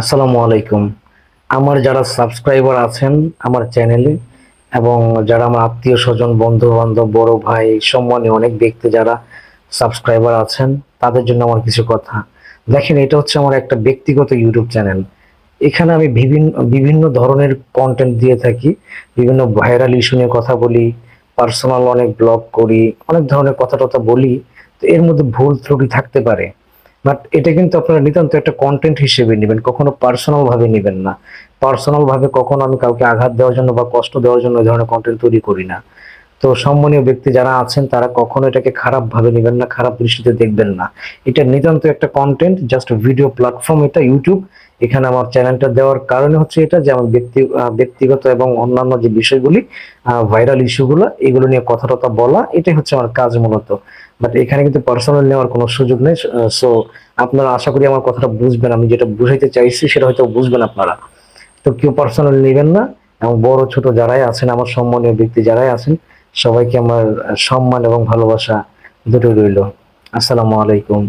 আসসালামু আলাইকুম। আমার যারা সাবস্ক্রাইবার আছেন আমার চ্যানেলে এবং যারা আমার আত্মীয় স্বজন বন্ধু বান্ধব বড় ভাই, সম্মানীয় অনেক ব্যক্তি যারা সাবস্ক্রাইবার আছেন, তাদের জন্য আমার কিছু কথা। দেখেন, এটা হচ্ছে আমার একটা ব্যক্তিগত ইউটিউব চ্যানেল। এখানে আমি বিভিন্ন বিভিন্ন ধরনের কন্টেন্ট দিয়ে থাকি। বিভিন্ন ভাইরাল ইস্যু নিয়ে কথা বলি পার্সোনাল অনেক ব্লগ করি, অনেক ধরনের কথা টথা বলি। তো এর মধ্যে ভুল ত্রুটি থাকতে পারে। বাট এটা কিন্তু আপনারা নিতান্ত একটা কন্টেন্ট হিসেবে নেবেন, কখনো পার্সোনাল ভাবে নেবেন না। পার্সোনাল ভাবে কখনো আমি কাউকে আঘাত দেওয়ার জন্য বা কষ্ট দেওয়ার জন্য এই ধরনের কন্টেন্ট তৈরি করি না। তো সম্মানীয় ব্যক্তি যারা আছেন, তারা কখনো এটাকে খারাপ ভাবে নেবেন না, খারাপ দৃষ্টিতে দেখবেন না। এটা নিতান্ত একটা কন্টেন্ট জাস্ট ভিডিও প্ল্যাটফর্ম এটা ইউটিউব এখানে আমার চ্যানেলটা দেওয়ার কারণে হচ্ছে এটা যে আমার ব্যক্তি ব্যক্তিগত এবং অন্যান্য যে বিষয়গুলি ভাইরাল ইস্যুগুলো এগুলো নিয়ে কথা টথা বলা, এটাই হচ্ছে আমার কাজ মূলত। বাট এখানে কিন্তু পার্সোনাল নেওয়ার কোনো সুযোগ নেই সো আপনারা আশা করি আমার কথাটা বুঝবেন। আমি যেটা বুঝাইতে চাইছি, সেটা হয়তো বুঝবেন আপনারা। তো কেউ পার্সোনাল নেবেন না, এবং বড় ছোট যারাই আছেন, আমার সম্মানীয় ব্যক্তি যারাই আছেন সবাইকে আমার সম্মান এবং ভালোবাসা দুটো রইল। আসসালামু আলাইকুম।